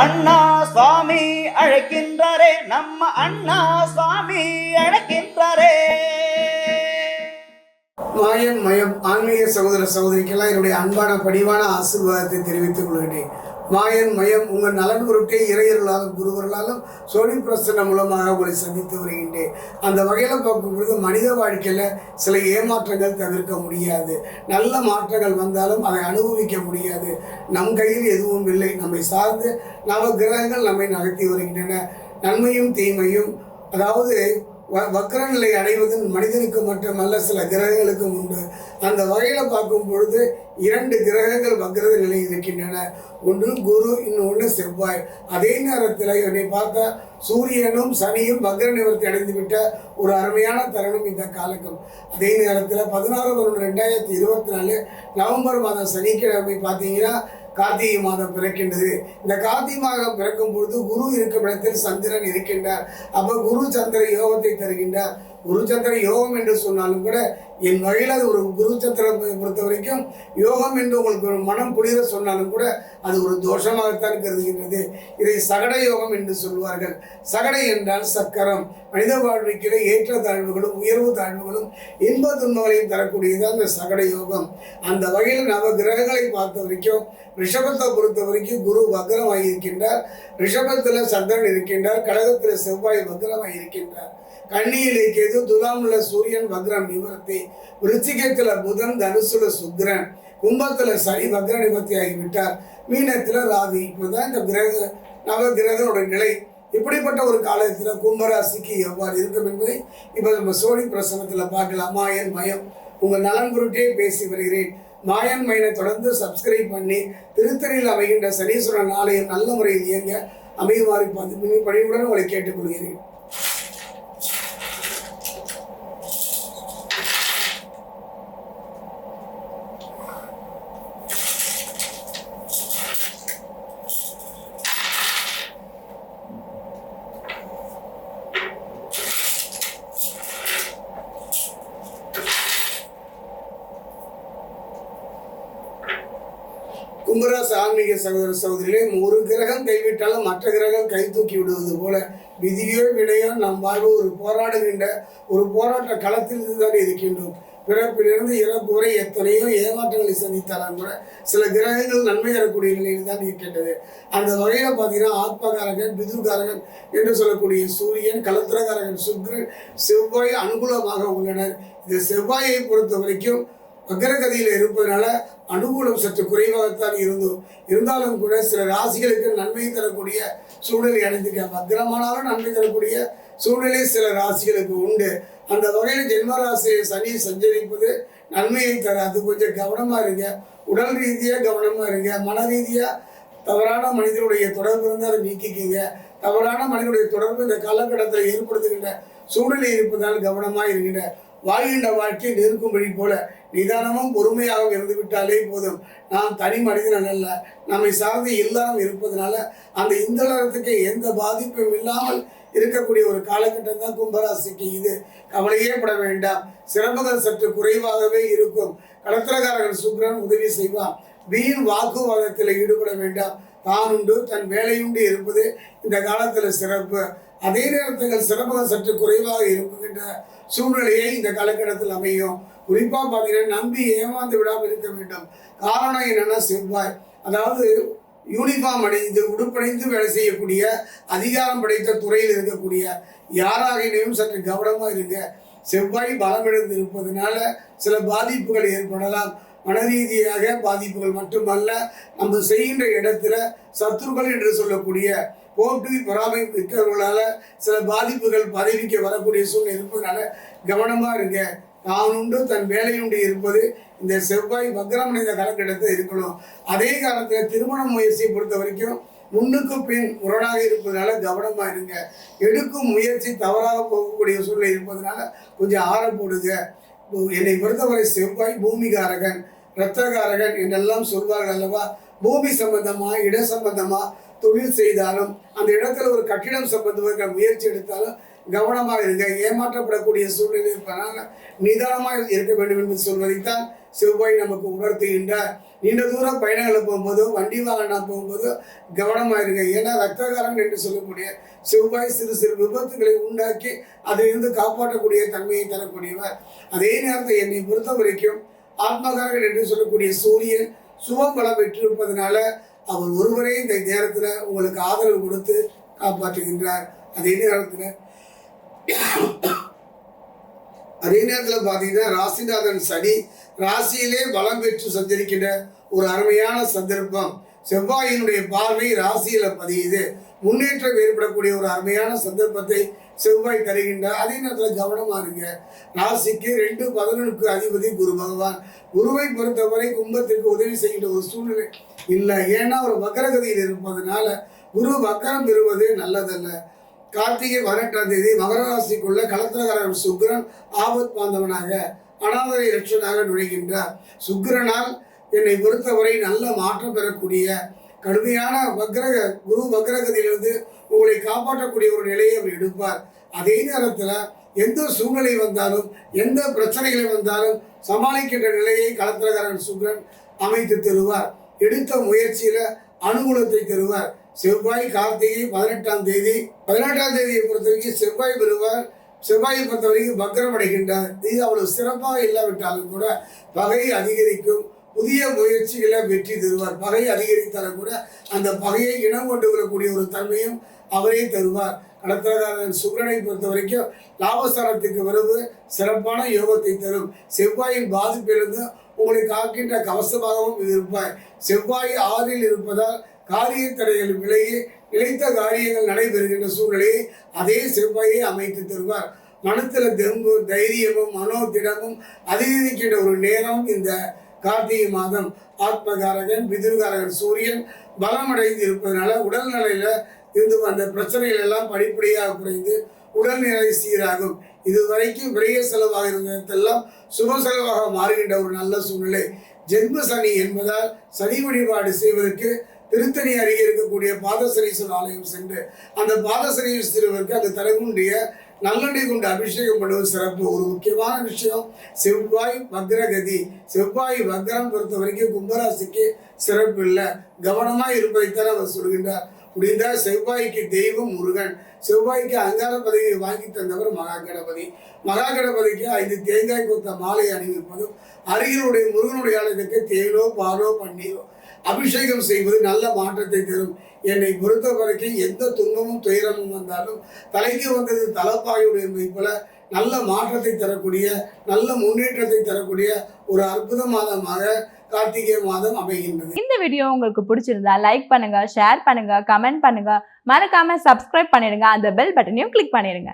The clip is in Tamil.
அண்ணா சுவாமி அழைக்கின்றாரே நம்ம அண்ணா சுவாமி அழைக்கின்றாரே. மாயன் மயம் ஆன்மீக சகோதர சகோதரிக்கெல்லாம் என்னுடைய அன்பான பணிவான ஆசீர்வாதத்தை தெரிவித்துக் கொள்கிறேன். மாயன் மயம் உங்கள் நலன் பொருட்டே இறையர்களாலும் குருவர்களாலும் சோனி பிரசன மூலமாக உங்களை சந்தித்து வருகின்றேன். அந்த வகையில் பார்க்கும்பொழுது மனித வாழ்க்கையில் சில ஏமாற்றங்கள் தவிர்க்க முடியாது. நல்ல மாற்றங்கள் வந்தாலும் அதை அனுபவிக்க முடியாது. நம் கையில் எதுவும் இல்லை. நம்மை சார்ந்து நவ கிரகங்கள் நம்மை நகர்த்தி வருகின்றன. நன்மையும் தீமையும் அதாவது வ- வக்ர நிலை அடைவது மனிதனுக்கு மட்டுமல்ல சில கிரகங்களுக்கும் உண்டு. அந்த வகையில் பார்க்கும் பொழுது இரண்டு கிரகங்கள் வக்ர நிலை இருக்கின்றன. ஒன்று குரு இன்னொன்று செவ்வாய். அதே நேரத்தில் என்னை பார்த்தா சூரியனும் சனியும் வக்ர நிவர்த்தி அடைந்துவிட்ட ஒரு அருமையான தருணம் இந்த காலகம். அதே நேரத்தில் பதினாறு ஒன்று ரெண்டாயிரத்தி இருபத்தி நாலு நவம்பர் மாதம் சனிக்கிழமை பார்த்தீங்கன்னா கார்த்திகை மாதம் பிறக்கின்றது. இந்த கார்த்திகை மாதம் பிறக்கும் பொழுது குரு இருக்கும் இடத்தில் சந்திரன் இருக்கின்றார். அப்ப குரு சந்திர யோகத்தை தருகின்றார். குரு சந்திர யோகம் என்று சொன்னாலும் கூட என் வகையில் அது ஒரு குரு சந்திரம் பொறுத்த வரைக்கும் யோகம் என்று உங்களுக்கு ஒரு மனம் புரித சொன்னாலும் கூட அது ஒரு தோஷமாகத்தான் கருதுகின்றது. இதை சகட யோகம் என்று சொல்வார்கள். சகடை என்றால் சக்கரம். மனித வாழ்விக்கிற ஏற்ற தாழ்வுகளும் உயர்வு தாழ்வுகளும் இன்ப துன்பங்களையும் தரக்கூடியது அந்த சகட யோகம். அந்த வகையில் நவ கிரகங்களை பார்த்த வரைக்கும் ரிஷபத்தை பொறுத்த வரைக்கும் குரு வக்ரமாக இருக்கின்றார் ரிஷபத்தில் சந்திரன் இருக்கின்றார். கடகத்தில் செவ்வாய் வக்ரமாக இருக்கின்றார் கண்ணியிலே கேது துலாமுல சூரியன் வக்ரம் நிவர்த்தி விருச்சிகத்துல புதன் தனுசுல சுக்கிரன். கும்பத்தில் சனி வக்ர நிவர்த்தி ஆகிவிட்டார் மீனத்தில் ராகு. இப்போதான் இந்த கிரக நவ கிரகங்களோட நிலை. இப்படிப்பட்ட ஒரு காலத்தில் கும்பராசிக்கு எவ்வாறு இருக்கும் என்பதை இப்போ நம்ம சோழி பிரசனத்தில் பார்க்கலாம். மாயன் மயம். உங்கள் நலன் பொருட்டே பேசி வருகிறேன். மாயன் மயனை தொடர்ந்து சப்ஸ்கிரைப் பண்ணி திருத்தணியில் அமைகின்ற சனீஸ்வரன் ஆலயம் நல்ல முறையில் இயங்க அமையுமாறு பணிவுடன் உங்களை கேட்டுக்கொள்கிறேன். கும்பராசு ஆன்மீக சகோதர சகோதரிகளே ஒரு கிரகம் கைவிட்டாலும் மற்ற கிரகம் கை தூக்கி விடுவது போல விதியோ விடையோ நம் வாழ்வு ஒரு போராடுகின்ற ஒரு போராட்ட களத்தில் தான் இருக்கின்றோம். பிறப்பிலிருந்து இறப்பு வரை எத்தனையோ ஏமாற்றங்களை சந்தித்தாலும் கூட சில கிரகங்கள் நன்மை தரக்கூடிய நிலையில் தான் இருக்கின்றது. அந்த வகையில் பார்த்தீங்கன்னா ஆத்மகாரகன் பிதுகாரகன் என்று சொல்லக்கூடிய சூரியன் கலத்திரகாரகன் சுக்ரன் செவ்வாய் அனுகூலமாக உள்ளனர். இந்த செவ்வாயை பொறுத்த வரைக்கும் வக்கரகதியில் இருப்பதனால அனுகூலம் சற்று குறைவாகத்தான் இருந்தோம் இருந்தாலும் கூட சில ராசிகளுக்கு நன்மை தரக்கூடிய சூழ்நிலை அடைந்திருக்க வக்ரமானாலும் நன்மை தரக்கூடிய சூழ்நிலை சில ராசிகளுக்கு உண்டு. அந்த வகையில் ஜென்ம ராசியை சனி சஞ்சரிப்பது நன்மையை தராது கொஞ்சம் கவனமாக இருங்க. உடல் ரீதியாக கவனமாக இருங்க. மன ரீதியாக தவறான மனிதனுடைய தொடர்பு இருந்தால் அதை நீக்கிக்கிங்க. தவறான மனிதனுடைய தொடர்பு இந்த காலகட்டத்தில் ஏற்படுத்துகின்ற சூழ்நிலை இருப்பதால் கவனமாக இருக்கின்ற வாழ்கின்ற வாழ்க்கை நெருக்கும்படி போல நிதானமும் பொறுமையாகவும் இருந்து விட்டாலே போதும். நாம் தனி மனிதன் அல்ல. நம்மை சார்ந்து எல்லாரும் இருப்பதனால அந்த இந்தளத்துக்கு எந்த பாதிப்பும் இல்லாமல் இருக்கக்கூடிய ஒரு காலகட்டம் தான் கும்பராசிக்கு இது. கவலையே பட வேண்டாம். சிறப்புகள் சற்று குறைவாகவே இருக்கும். கடத்திரக்காரர்கள் சுக்கிரன் உதவி செய்வான். வீண் வாக்குவாதத்தில் ஈடுபட வேண்டாம். தான் உண்டு தன் வேலையுண்டு இருப்பது இந்த காலத்தில் சிறப்பு. அதே நேரத்தில் சிறப்புகள் சற்று குறைவாக இருக்குகின்ற சூழ்நிலையை இந்த காலகட்டத்தில் அமையும். குறிப்பாக பார்த்தீங்கன்னா நம்பி ஏமாந்து விடாமல் இருக்க வேண்டும். காரணம் என்னன்னா செவ்வாய். அதாவது யூனிஃபார்ம் அடைந்து உடுப்படைந்து வேலை செய்யக்கூடிய அதிகாரம் படைத்த துறையில் இருக்கக்கூடிய யாராகினையும் சற்று கவனமாக இருங்க. செவ்வாய் பலமிழந்து இருப்பதனால சில பாதிப்புகள் ஏற்படலாம். மன ரீதியாக பாதிப்புகள் மட்டுமல்ல நம்ம செய்கின்ற இடத்துல சத்துருக்கள் என்று சொல்லக்கூடிய போட்டி பொறாமை மிக்கவர்களால் சில பாதிப்புகள் பதவிக்கு வரக்கூடிய சூழ்நிலை இருப்பதனால கவனமாக இருங்க. தான் உண்டு தன் வேலையுண்டு இருப்பது இந்த செவ்வாய் வக்ரம் இந்த காலகட்டத்தில் இருக்கணும். அதே காலத்தில் திருமண முயற்சியை பொறுத்த வரைக்கும் முன்னுக்கு பின் முரணாக இருப்பதனால கவனமாக இருங்க. எடுக்கும் முயற்சி தவறாக போகக்கூடிய சூழ்நிலை இருப்பதனால கொஞ்சம் ஆரம் போடுங்க. என்னை பொறுத்தவரை செவ்வாய் பூமிகாரகன் இரத்தகாரகன் என்றெல்லாம் சொல்வார்கள் அல்லவா? பூமி சம்பந்தமா இட சம்பந்தமா தொழில் செய்தாலும் அந்த இடத்துல ஒரு கட்டிடம் சம்பந்தமாக முயற்சி எடுத்தாலும் கவனமாக இருங்க. ஏமாற்றப்படக்கூடிய சூழ்நிலை இருப்பதனால் நிதானமாக இருக்க வேண்டும் என்று சொல்வதைத்தான் செவ்வாய் நமக்கு உணர்த்துகின்றார் நீண்ட தூரம் பயணங்களை போகும்போது வண்டி வாகனம் போகும்போது கவனமாக இருங்க. ஏன்னா ரத்தகாரன் என்று சொல்லக்கூடிய செவ்வாய் சிறு சிறு விபத்துகளை உண்டாக்கி அதிலிருந்து காப்பாற்றக்கூடிய தன்மையை தரக்கூடியவர். அதே நேரத்தில் என்னை பொறுத்த வரைக்கும் ஆத்மகாரகன் என்று சொல்லக்கூடிய சூரியன் சுபபலம் பெற்றிருப்பதனால அவர் ஒருவரே இந்த நேரத்தில் உங்களுக்கு ஆதரவு கொடுத்து காப்பாற்றுகின்றார். அதே நேரத்தில் அதே நேரத்தில் பார்த்தீங்கன்னா ராசிநாதன் சனி ராசியிலே பலம் பெற்று சஞ்சரிக்கின்ற ஒரு அருமையான சந்தர்ப்பம். செவ்வாயினுடைய பார்வை ராசியில் பதியுது. முன்னேற்றம் ஏற்படக்கூடிய ஒரு அருமையான சந்தர்ப்பத்தை செவ்வாய் தருகின்றார். அதே நேரத்தில் கவனமாக இருங்க. ராசிக்கு ரெண்டு பதினொன்றுக்கு அதிபதி குரு பகவான். குருவை பொறுத்தவரை கும்பத்திற்கு உதவி செய்கின்ற ஒரு சூழ்நிலை இல்லை. ஏன்னா ஒரு வக்கரகதியில் இருப்பதனால குரு வக்கரம் பெறுவது நல்லதல்ல. கார்த்திகை பதினெட்டாம் தேதி மகர ராசிக்குள்ள கலத்திரகாரன் சுக்கிரன் ஆபத் பாந்தவனாக அனாதரை லட்சனாக நுழைகின்றார். சுக்கிரனால் என்னை பொறுத்தவரை நல்ல மாற்றம் பெறக்கூடிய கடுமையான வக்ரக குரு வக்ரகதியிலிருந்து உங்களை காப்பாற்றக்கூடிய ஒரு நிலையை அவர் எடுப்பார். அதே நேரத்தில் எந்த சூழ்நிலை வந்தாலும் எந்த பிரச்சனைகளை வந்தாலும் சமாளிக்கின்ற நிலையை கலத்திரகாரன் சுக்ரன் அமைத்து தருவார். எடுத்த முயற்சியில் அனுகூலத்தை தருவார். செவ்வாய் கார்த்திகை பதினெட்டாம் தேதி. பதினெட்டாம் தேதியை பொறுத்த வரைக்கும் செவ்வாய் பெறுவார் செவ்வாயை பொறுத்த வரைக்கும் பக்ரம் அடைகின்றார். இது அவ்வளவு சிறப்பாக இல்லாவிட்டாலும் கூட பகை அதிகரிக்கும். புதிய முயற்சிகளை வெற்றி தருவார். பகை அதிகரித்தாலும் கூட அந்த பகையை இனம் கொண்டு வரக்கூடிய ஒரு தன்மையும் அவரே தருவார். கடத்திரகாரன் சுக்கரனை பொறுத்த வரைக்கும் லாபஸ்தானத்துக்கு வருவது சிறப்பான யோகத்தை தரும். செவ்வாயின் பாதிப்பிலிருந்து உங்களை காக்கின்ற கவசமாகவும் இருப்பார். செவ்வாய் ஆறில் இருப்பதால் காரிய தடைகள் விலகி நிலைத்த காரியங்கள் நடைபெறுகின்ற சூழ்நிலையை அதே செவ்வாயை அமைத்து தருவார். மனத்தில் தெம்பு தைரியமும் மனோதிடமும் அதிகரிக்கின்ற ஒரு நேரம் இந்த கார்த்திகை மாதம். ஆத்மகாரகன் பிதிர்காரகன் சூரியன் பலமடைந்து இருப்பதனால உடல்நிலையில இருந்து வந்த பிரச்சனைகள் எல்லாம் படிப்படியாக குறைந்து உடல்நிலை சீராகும். இதுவரைக்கும் விரைய செலவாக இருந்ததெல்லாம் சுப செலவாக மாறுகின்ற ஒரு நல்ல சூழ்நிலை. ஜென்ம சனி என்பதால் சனி வழிபாடு செய்வதற்கு திருத்தணி அருகே இருக்கக்கூடிய பாதசரீஸ்வரர் ஆலயம் சென்று அந்த பாதசரீஸ்வரருக்கு அந்த தரகுண்டிய நல்லெண்ணெய் கொண்டு அபிஷேகம் பண்ணுவது சிறப்பு. ஒரு முக்கியமான விஷயம் செவ்வாய் வக்ரகதி. செவ்வாய் வக்ரம் பொறுத்த வரைக்கும் கும்பராசிக்கு சிறப்பு இல்லை. கவனமாக இருப்பதைத்தான் அவர் சொல்கின்றார். முடிந்தால் செவ்வாய்க்கு தெய்வம் முருகன். செவ்வாய்க்கு அங்கார பதவியை வாங்கி தந்தவர் மகா கணபதி மகா கணபதிக்கு ஐந்து தேங்காய் கொத்த மாலை அணிவிப்பதும் அருகிலுடைய முருகனுடைய ஆலயத்துக்கு தேனோ பாலோ பன்னீரோ அபிஷேகம் செய்வது நல்ல மாற்றத்தை தரும். என்னை பொறுத்த வரைக்கும் எந்த துன்பமும் துயரமும் வந்தாலும் தலைக்கு வந்தது தலப்பாயுடு என்பதை போல நல்ல மாற்றத்தை தரக்கூடிய நல்ல முன்னேற்றத்தை தரக்கூடிய ஒரு அற்புத மாதமாக கார்த்திகை மாதம் அமைகின்றது. இந்த வீடியோ உங்களுக்கு பிடிச்சிருந்தா லைக் பண்ணுங்க ஷேர் பண்ணுங்க கமெண்ட் பண்ணுங்க. மறக்காம சப்ஸ்கிரைப் பண்ணிடுங்க. அந்த பெல் பட்டனையும் கிளிக் பண்ணிடுங்க.